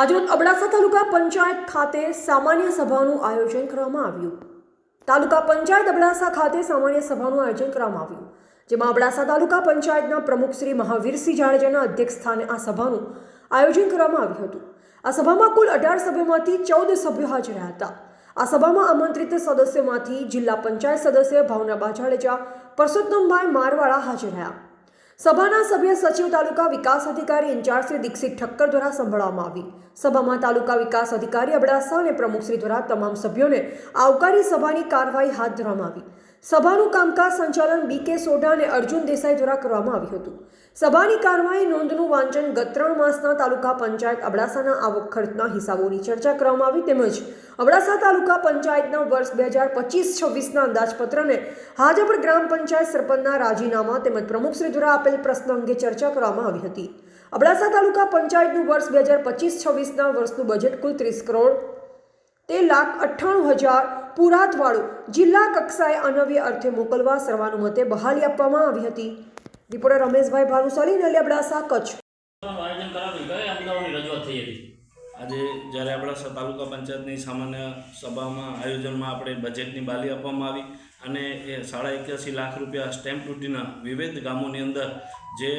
આજરોજ અબડાસા તાલુકા પંચાયત ખાતે સામાન્ય સભાનું આયોજન કરવામાં આવ્યું. તાલુકા પંચાયત અબડાસા ખાતે સામાન્ય સભાનું આયોજન કરવામાં આવ્યું. જેમાં અબડાસા તાલુકા પંચાયતના પ્રમુખ શ્રી મહાવીરસિંહ જાડેજાના અધ્યક્ષ સ્થાને આ સભાનું આયોજન કરવામાં આવ્યું હતું. આ સભામાં કુલ અઢાર સભ્યોમાંથી ચૌદ સભ્યો હાજર રહ્યા હતા. આ સભામાં આમંત્રિત સદસ્યોમાંથી જિલ્લા પંચાયત સદસ્ય ભાવના બાજાડેજા પરસોત્તમભાઈ મારવાળા હાજર રહ્યા. સભાના સભ્ય સચિવ તાલુકા વિકાસ અધિકારી ઇન્ચાર્જ શ્રી દીક્ષિત ઠક્કર દ્વારા સંભળાવવામાં આવી. સભામાં તાલુકા વિકાસ અધિકારી અબડાસા અને પ્રમુખશ્રી દ્વારા તમામ સભ્યોને આવકારી સભાની કાર્યવાહી હાથ ધરવામાં આવી. સભાનું કામકાજ સંચાલન બી કે સોઢા અને અર્જુન દેસાઈ દ્વારા કરવામાં આવ્યું હતું. સભાની કાર્યવાહી નોંધનું વાંચન ગત ત્રણ માસના તાલુકા પંચાયત અબડાસાના આવક ખર્ચના હિસાબોની ચર્ચા કરવામાં આવી તેમજ અબડાસા તાલુકા પંચાયતના વર્ષ બે હજાર પચીસ છવ્વીસના અંદાજપત્રને હાજર ગ્રામ પંચાયત સરપંચના રાજીનામા તેમજ પ્રમુખશ્રી દ્વારા આપેલ પ્રશ્ન અંગે ચર્ચા કરવામાં આવી હતી. અબડાસા તાલુકા પંચાયતનું વર્ષ બે હજાર પચીસ છવ્વીસના વર્ષનું બજેટ કુલ ત્રીસ કરોડ તે લાખ અઠ્ઠાણું હજાર પુરાતવાળું જિલ્લા કક્ષાએ અનવ્ય અર્થે મોકલવા સર્વાનુમતે બહાલી આપવામાં આવી હતી. રિપોર્ટર રમેશભાઈ ભાનુશાલી નલિયા અબડાસા કચ્છ. આયોજન રજૂઆત થઈ હતી. આજે જ્યારે આપણા તાલુકા પંચાયતની સામાન્ય સભામાં આયોજનમાં આપણે બજેટની બાલી આપવામાં આવી અને એ સાડા એક્યાસી લાખ રૂપિયા સ્ટેમ્પ ડ્યુટીના વિવિધ ગામોની અંદર જે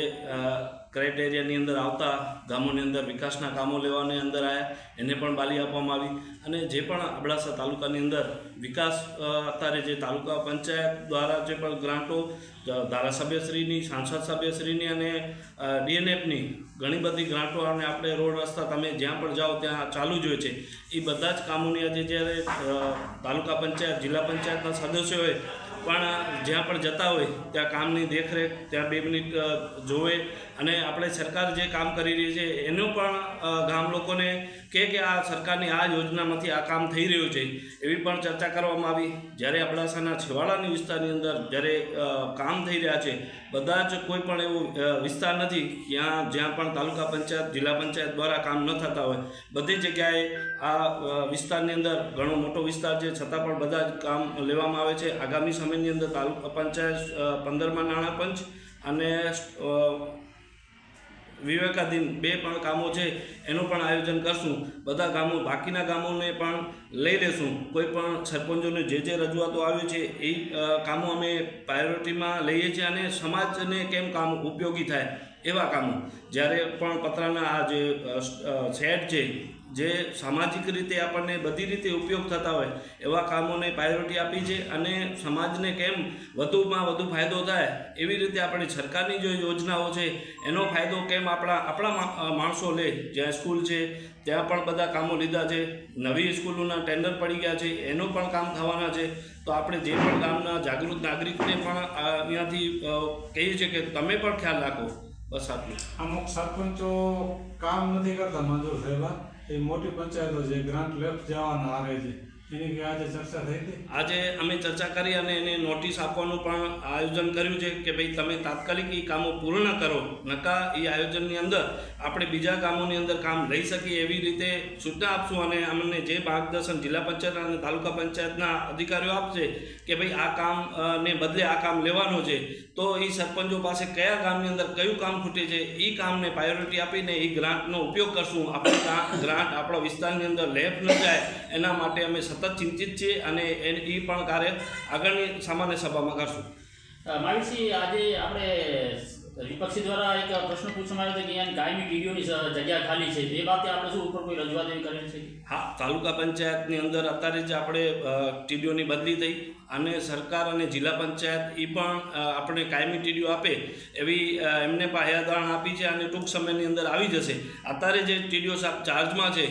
ક્રાઇટેરિયાની અંદર આવતા ગામોની અંદર વિકાસના કામો લેવાની અંદર આવ્યા એને પણ બાલી આપવામાં આવી. અને જે પણ અબડાસા તાલુકાની અંદર વિકાસ અત્યારે જે તાલુકા પંચાયત દ્વારા જે પણ ગ્રાન્ટો ધારાસભ્યશ્રીની, સાંસદ સભ્યશ્રીની અને ડીએનએફની ઘણી બધી ગ્રાન્ટો અને આપણે રોડ રસ્તા તમે જ્યાં પણ જાઓ ત્યાં ચાલુ જ હોય છે. એ બધા જ કામોની આજે જ્યારે તાલુકા પંચાયત, જિલ્લા પંચાયતના સદસ્યોએ પણ જ્યાં પણ જતા હોય, ત્યાં કામની દેખરેખ, ત્યાં બે મિનિટ જોવે. અને આપણે સરકાર જે કામ કરી રહી છે, એનું પણ ગામ લોકોને કે કે આ સરકારની આ યોજનામાંથી આ કામ થઈ રહ્યું છે, એવી પણ ચર્ચા કરવામાં આવી. જ્યારે અબડાસાના છેવાડાની વિસ્તારની અંદર જ્યારે કામ થઈ રહ્યા છે, બધા જ કોઈ પણ એવું વિસ્તાર નથી જ્યાં જ્યાં પણ તાલુકા પંચાયત, જિલ્લા પંચાયત દ્વારા કામ ન થતા હોય, બધી જગ્યાએ આ વિસ્તારની અંદર ઘણો મોટો વિસ્તાર છે. છતાં પણ બધા જ કામ લેવામાં આવે છે. આગામી સમયની અંદર તાલુકા પંચાયત પંદરમાં નાણાં પંચ અને વિવેકાધીન બે પણ કામો છે, એનું પણ આયોજન કરશું. બધા ગામો બાકીના ગામોને પણ લઈ લેશું. કોઈ પણ સરપંચોને જે જે રજૂઆતો આવી છે, એ કામો અમે પ્રાયોરિટીમાં લઈએ છીએ અને સમાજને કેમ કામ ઉપયોગી થાય? એવા કામો. જ્યારે પણ પતરાના આ જે સેટ છે, જે સામાજિક રીતે આપણને બધી રીતે ઉપયોગ થતા હોય, એવા કામોને પ્રાયોરિટી આપી છે અને સમાજને કેમ વધુમાં વધુ ફાયદો થાય, એવી રીતે આપણે સરકારની જે યોજનાઓ છે, એનો ફાયદો કેમ આપણા આપણા માણસો લે. જ્યાં સ્કૂલ છે, ત્યાં પણ બધા કામો લીધા છે. નવી સ્કૂલોના ટેન્ડર પડી ગયા છે, એનો પણ કામ થવાના છે. તો આપણે જે પણ ગામના જાગૃત નાગરિકને પણ અહીંયાથી કહીએ છીએ કે તમે પણ ખ્યાલ રાખો. બસ આટલું. અમુક સરપંચો કામ નથી કરતા, મંજૂર થયેલા એ મોટી પંચાયતો છે, ગ્રાન્ટ લેફ્ટ જવાના હારે છે. આજે અમે ચર્ચા કરી અને એને નોટિસ આપવાનું પણ આયોજન કર્યું છે કે ભાઈ તમે તાત્કાલિક એ કામો પૂર્ણ કરો, નકા એ આયોજનની અંદર આપણે બીજા કામોની અંદર કામ લઈ શકીએ એવી રીતે સૂચના આપશું અને અમને જે માર્ગદર્શન જિલ્લા પંચાયત અને તાલુકા પંચાયતના અધિકારીઓ આપશે કે ભાઈ આ કામ ને બદલે આ કામ લેવાનું છે, તો એ સરપંચો પાસે કયા ગામની અંદર કયું કામ ખૂટે છે એ કામને પ્રાયોરિટી આપીને એ ગ્રાન્ટનો ઉપયોગ કરશું. આપણે ગ્રાન્ટ આપણા વિસ્તારની અંદર લેફ ન જાય, એના માટે અમે સતત ચિંતિત છીએ અને એ પણ કાર્ય આગળની સામાન્ય સભામાં કરશું માવીસિંહ આજે આપણે વિપક્ષી દ્વારા એક પ્રશ્ન પૂછવામાં આવ્યો હતો કે અહીંયા કાયમી ટીડીઓની જગ્યા ખાલી છે. એ બાબતે આપણે શું ઉપર કોઈ રજૂઆત એવી કરેલી છે હા તાલુકા પંચાયતની અંદર અત્યારે જ આપણે ટીડીઓની બદલી થઈ. અને સરકાર અને જિલ્લા પંચાયત એ પણ આપણે કાયમી ટીડીઓ આપે એવી એમને પાયાદાણ આપી છે અને ટૂંક સમયની અંદર આવી જશે. અત્યારે જે ટીડીઓ સાહેબ ચાર્જમાં છે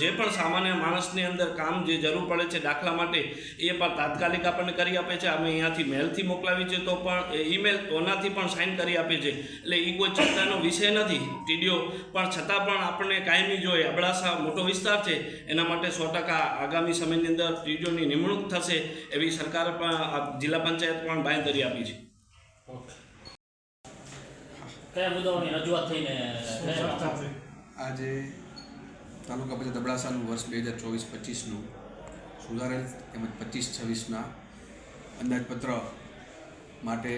જે પણ સામાન્ય માણસની અંદર કામ જે જરૂર પડે છે દાખલા માટે, એ પણ તાત્કાલિક આપણને કરી આપે છે. અમે અહીંયાથી મેલથી મોકલાવી છે તો પણ ઈમેલ તોનાથી પણ સાઇન કરી આપે છે. એટલે એ કોઈ ચિંતાનો વિષય નથી. ટીડીઓ પણ છતાં પણ આપણને કાયમી જોઈએ અબડાસા મોટો વિસ્તાર છે, એના માટે સો ટકા આગામી સમયની અંદર ટીડીઓની નિમણૂક થશે એવી સરકારે પણ જિલ્લા પંચાયત પણ બાંયધરી આપી છે. કયા મુદ્દાઓની રજૂઆત થઈને આજે તાલુકા પંચાયત અબડાસાનું વર્ષ બે હજાર ચોવીસ પચીસનું સુધારેલ તેમજ પચીસ છવ્વીસના અંદાજપત્ર માટે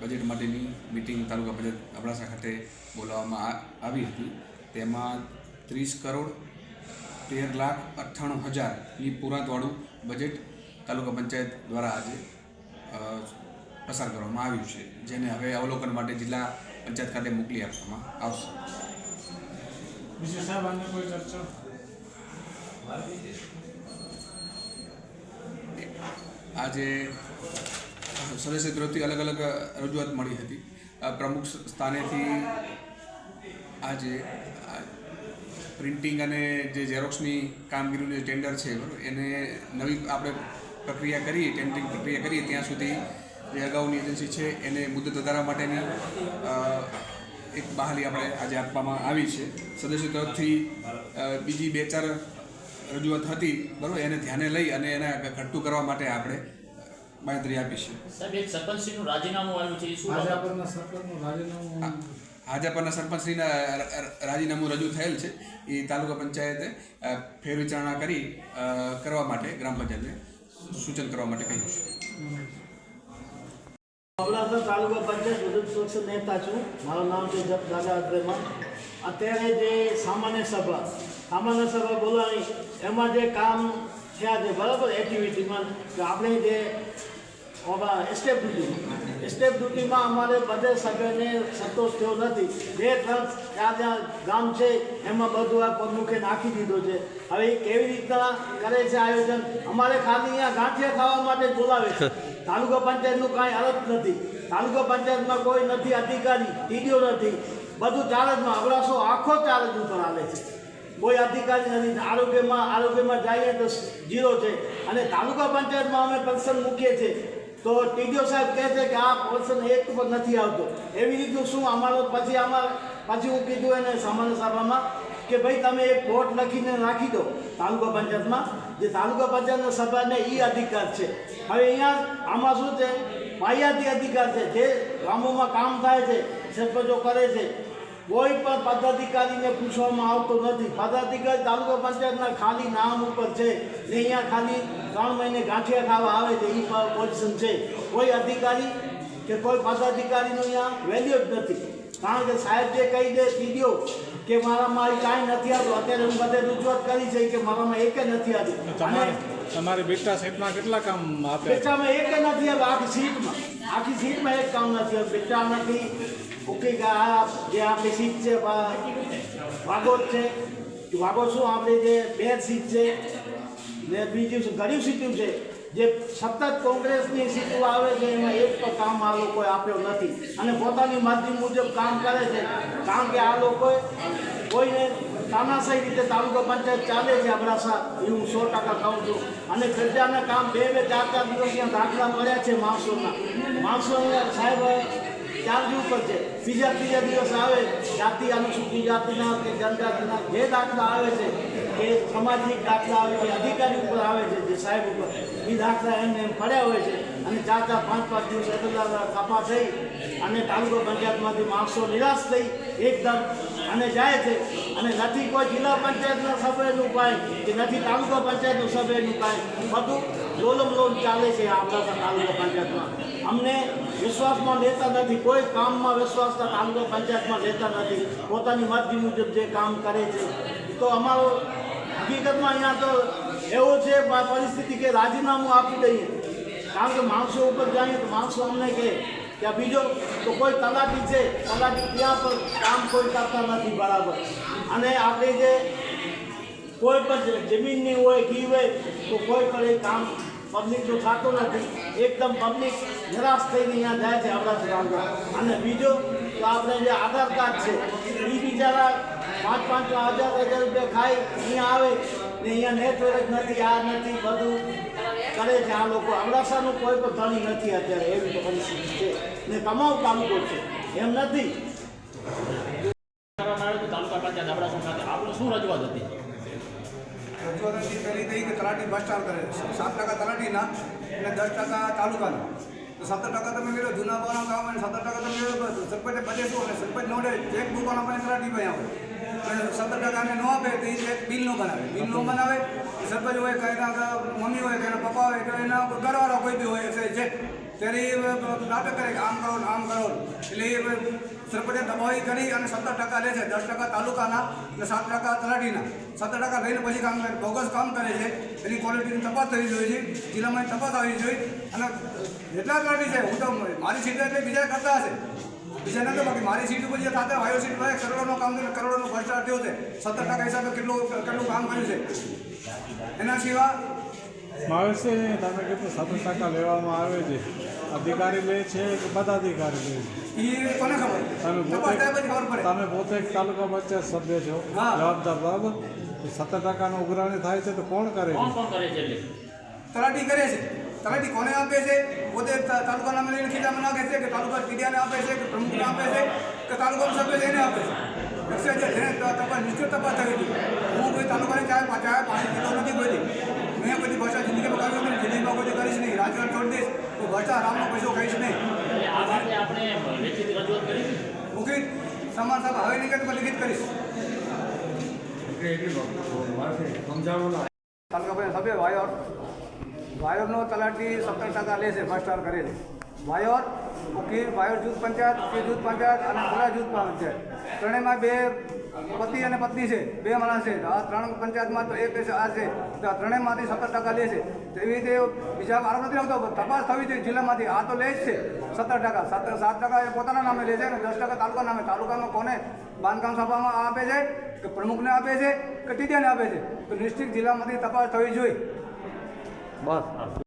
બજેટ માટેની મિટિંગ તાલુકા પંચાયત અબડાસા ખાતે બોલાવવામાં આવી હતી. તેમાં ત્રીસ કરોડ તેર લાખ અઠ્ઠાણું હજારની પુરાંતવાળું બજેટ તાલુકા પંચાયત દ્વારા આજે પસાર કરવામાં આવ્યું છે જેને હવે અવલોકન માટે જિલ્લા પંચાયત ખાતે મોકલી આપવામાં આવશે. આજે સદસ્ય તરફથી અલગ અલગ રજૂઆત મળી હતી. પ્રમુખ સ્થાનેથી આજે પ્રિન્ટિંગ અને જે ઝેરોક્સની કામગીરીનું જે ટેન્ડર છે એને નવી આપણે પ્રક્રિયા કરી ટેન્ડરિંગ પ્રક્રિયા કરી ત્યાં સુધી જે અગાઉની એજન્સી છે એને મુદત વધારવા માટેની એક બહાલી આપણે આજે આપવામાં આવી છે. સદસ્ય તરફથી બીજી બે ચાર રજૂઆત હતી બરાબર એને ધ્યાને લઈ અને એને ઘટતું કરવા માટે આપણે બાંયધરી આપી છે. હાજાપરના સરપંચશ્રીના રાજીનામું રજૂ થયેલ છે. એ તાલુકા પંચાયતે ફેર ફેરવિચારણા કરી કરવા માટે ગ્રામ પંચાયતને સૂચન કરવા માટે કહ્યું છે. અબડાસા તાલુકા પંચાયત વિદ્યુત પક્ષ નેતા છું. મારું નામ છે જપ દાદા અગ્રેમાં અત્યારે જે સામાન્ય સભા સામાન્ય સભા બોલાવી, એમાં જે કામ થયા છે, બરાબર એક્ટિવિટીમાં આપણે જે ડ્યુટી સ્ટેપ ડ્યુટીમાં અમારે બધે સભ્યને સંતોષ થયો નથી. બે ત્રણ ત્યાં ત્યાં ગામ છે એમાં બધું આ પગમુખે નાખી દીધો છે. હવે કેવી રીતના કરે છે આયોજન? અમારે ખાલી અહીંયા ગાંઠિયા ખાવા માટે બોલાવે છે. તાલુકા પંચાયતનું કાંઈ અલગ નથી. તાલુકા પંચાયતમાં કોઈ નથી અધિકારી ટીડીઓ નથી. બધું ચાર્જમાં અબડાસો આખો ચાર્જ ઉપર હાલે છે. કોઈ અધિકારી નથી. આરોગ્યમાં આરોગ્યમાં જઈએ તો જીરો છે. અને તાલુકા પંચાયતમાં અમે પર્સન મૂકીએ છીએ. તો ટીડીઓ સાહેબ કહે છે કે આ પોર્શન એક પર નથી આવતો. એવી રીતનું શું અમારો પછી અમારે પછી હું કીધું એને સામાન્ય સભામાં કે ભાઈ તમે એક બોર્ડ લખીને રાખી દો તાલુકા પંચાયતમાં. જે તાલુકા પંચાયતના સભાને એ અધિકાર છે. હવે અહીંયા આમાં શું છે? પાયાથી અધિકાર છે. જે ગામોમાં કામ થાય છે, સરપંચો કરે છે કોઈ પણ પદાધિકારીને પૂછવામાં આવતો નથી. પદાધિકારી તાલુકા પંચાયતના ખાલી નામ ઉપર છે ને અહીંયા ખાલી ત્રણ મહિને ગાંઠિયા ખાવા આવે છે એ પોઝિશન છે. કોઈ અધિકારી કે કોઈ પદાધિકારીનું અહીંયા વેલ્યુ જ નથી. કારણ કે સાહેબ જે કહી દે સીડીઓ કે મારામાં એ કાંઈ નથી આવતું. અત્યારે હું બધે રજૂઆત કરી છે કે મારામાં એકે નથી આવતું. અને તમારે બેટા સીટમાં કેટલા કામ આપે બેટામાં એક નથી, હવે આખી સીટમાં. આખી સીટમાં એક કામ નથી, હવે બેટા નથી. ઉકી ગયા જે આપણી સીટ છે વાગોદ છે. વાગોદ શું? આપણે જે બે સીટ છે, ને બીજું ઘણી સીટું છે. જે સતત કોંગ્રેસની સીટો આવે છે, એમાં એક પણ કામ આ લોકોએ આપ્યો નથી. અને પોતાની મરજી મુજબ કામ કરે છે. કારણ કે આ લોકોએ કોઈને તાનાશાહી રીતે તાલુકા પંચાયત ચાલે છે અબડાસા એ હું સો ટકા કહું છું. અને ખર્ચાના કામ બે બે ચાર ચાર દિવસ ત્યાં દાખલા મળ્યા છે માણસોના. માણસો સાહેબ, ચાર દિવસ પર છે. બીજા ત્રીજા દિવસ આવે, જાતિ અનુસૂચિત જાતિના કે જનજાતિના જે દાખલા આવે છે કે સામાજિક દાખલા આવે છે અધિકારી ઉપર આવે છે જે સાહેબ ઉપર. એ દાખલા એમને એમ પડ્યા હોય છે અને ચાર ચાર પાંચ પાંચ દિવસ એટલા કાપા થઈ અને તાલુકા પંચાયતમાંથી માણસો નિરાશ થઈ એકદમ અને જાય છે. અને નથી કોઈ જિલ્લા પંચાયતના સભ્યનું કાંઈ કે નથી તાલુકા પંચાયતનું સભ્યનું કાંઈ બધું લોલમ લોલ ચાલે છે આપણા તાલુકા પંચાયતમાં. અમને વિશ્વાસમાં લેતા નથી, કોઈ કામમાં વિશ્વાસ તાલુકા પંચાયતમાં લેતા નથી. પોતાની મરજી મુજબ જે કામ કરે છે. તો અમારો હકીકતમાં અહીંયા તો એવો છે, પરિસ્થિતિ કે રાજીનામું આપી દઈએ. કારણ કે માણસો ઉપર જઈએ તો માણસો અમને કહે કે બીજો તો કોઈ તલાટી છે, તલાટી ત્યાં પણ કામ કોઈ કરતા નથી બરાબર. અને આપણે જે કોઈ પણ જમીનની હોય, ઘી હોય, તો કોઈ પણ એ કામ પબ્લિકનું થતું નથી. એકદમ પબ્લિક નિરાશ થઈને અહીંયા જાય છે આપણા ગામમાં અને બીજો તો આપણે જે આધાર કાર્ડ છે એ બિચારા પાંચ પાંચ હજાર હજાર રૂપિયા ખાઈ, અહીંયા આવે ને અહીંયા નેટવર્ક નથી, આ નથી, બધું કરે છે આ લોકો અબડાસાનું કોઈ પણ ધણી નથી અત્યારે એવી પરિસ્થિતિ છે. ને તમામ તાલુકો છે. એમ નથી. રજૂઆત હતી? પહેલી થઈ કે તલાટી ભ્રષ્ટાચાર કરે સાત ટકા તલાટીના અને દસ ટકા તાલુકાના. તો સત્તર ટકા તમે મેળવો જૂના બોના કામ અને સત્તર ટકા તમે મેળવો તો સરપંચે અને સરપંચ નોડે ચેક બુક આપણે તલાટી ભાઈ આવે અને સત્તર ટકા આપે તો એ બિલ નો બનાવે. બિલ નો બનાવે તો સરપંચ હોય કે મમ્મી હોય કે એના પપ્પા હોય કે એના ઘરવાળા કોઈ બી હોય છે જે, ત્યારે એ નાટક કરે કે આમ કરો આમ કરો એટલે એ સરપંચે દબાવી કરી અને સત્તર ટકા લે છે. દસ ટકા તાલુકાના અને સાત ટકા તલાટીના. સત્તર ટકા લઈને પછી કામ કરે. બોગસ કામ કરે છે. એની ક્વોલિટીની તપાસ થવી જોઈએ. છે જિલ્લામાં તપાસ આવી જોઈએ. અને જેટલા તલાટી છે, હું તો મારી સીટ એટલે બીજા કરતા હશે. બીજા નથી બાકી મારી સીટ ઉપર જે થતા વાયો સીટ પર કરોડોનો કામ થયું કરોડોનો ભ્રષ્ટાચાર થયો છે. સત્તર ટકા હિસાબે કેટલું કેટલું કામ કર્યું છે. એના સિવાય માવેશી તમે કેટલું સત્તર ટકા લેવામાં આવે છે. અધિકારી લે છે કે બધા અધિકારી લે છે? એ કોને ખબર? તમે પોતે ખબર પડે. તમે પોતે એક તાલુકા પંચાયત સભ્ય છો. હા. જવાબદાર બરાબર સત્તર ટકાનો ઉઘરાણી થાય છે તો કોણ કરે છે? કોણ કરે છે એટલે? તલાટી કરે છે. તલાટી કોને આપે છે? પોતે તાલુકાના લઈને ખીચામાં નાખે છે કે તાલુકા ટીડિયાને આપે છે કે પ્રમુખને આપે છે કે તાલુકાનું સભ્ય છે એને આપે છે? લક્ષ્ય છે જેને તપાસ નિશ્ચિત તપાસ થવી જોઈએ હું કોઈ તાલુકાની ચાય ચાય પાણી પીતો નથી કોઈ મેં બધી ભાષા જિંદગીમાં કર્યું નથી જિંદગીમાં કોઈ કરીશ નહીં. રાજકારણ છોડી દઈશ તો ભાષા રામનો પૈસો ખાઈશ નહીં. હતી. મૂકી સમાન સાહેબ હવે તો લિખિત કરીશ. તાલુકા ભાઈ સભ્ય વાયોરનો તલાટી સત્તર ટકા લે છે ફર્સ્ટ ટાર કરે છે વાયોર ઉકીલ વાયોર જૂથ પંચાયત ઉકીલ જૂથ પંચાયત અને ખુલ્લા જૂથ પંચાયત. ત્રણેયમાં બે પતિ અને પત્ની છે, બે માણસ છે. આ ત્રણ પંચાયતમાં તો એક આ છે. તો ત્રણેયમાંથી સત્તર ટકા લે છે એવી રીતે બીજા આરોપ નથી આવતો તપાસ થવી જોઈએ જિલ્લામાંથી. આ તો લે જ છે, સત્તર ટકા. સાત સાત ટકા એ પોતાના નામે લે છે અને દસ ટકા તાલુકા નામે. તાલુકામાં કોને બાંધકામ સભામાં આપે છે, કે પ્રમુખને આપે છે, કે ટીડીયાને આપે છે? તો ડિસ્ટ્રિક્ટ જિલ્લામાંથી તપાસ થવી જોઈએ. બસ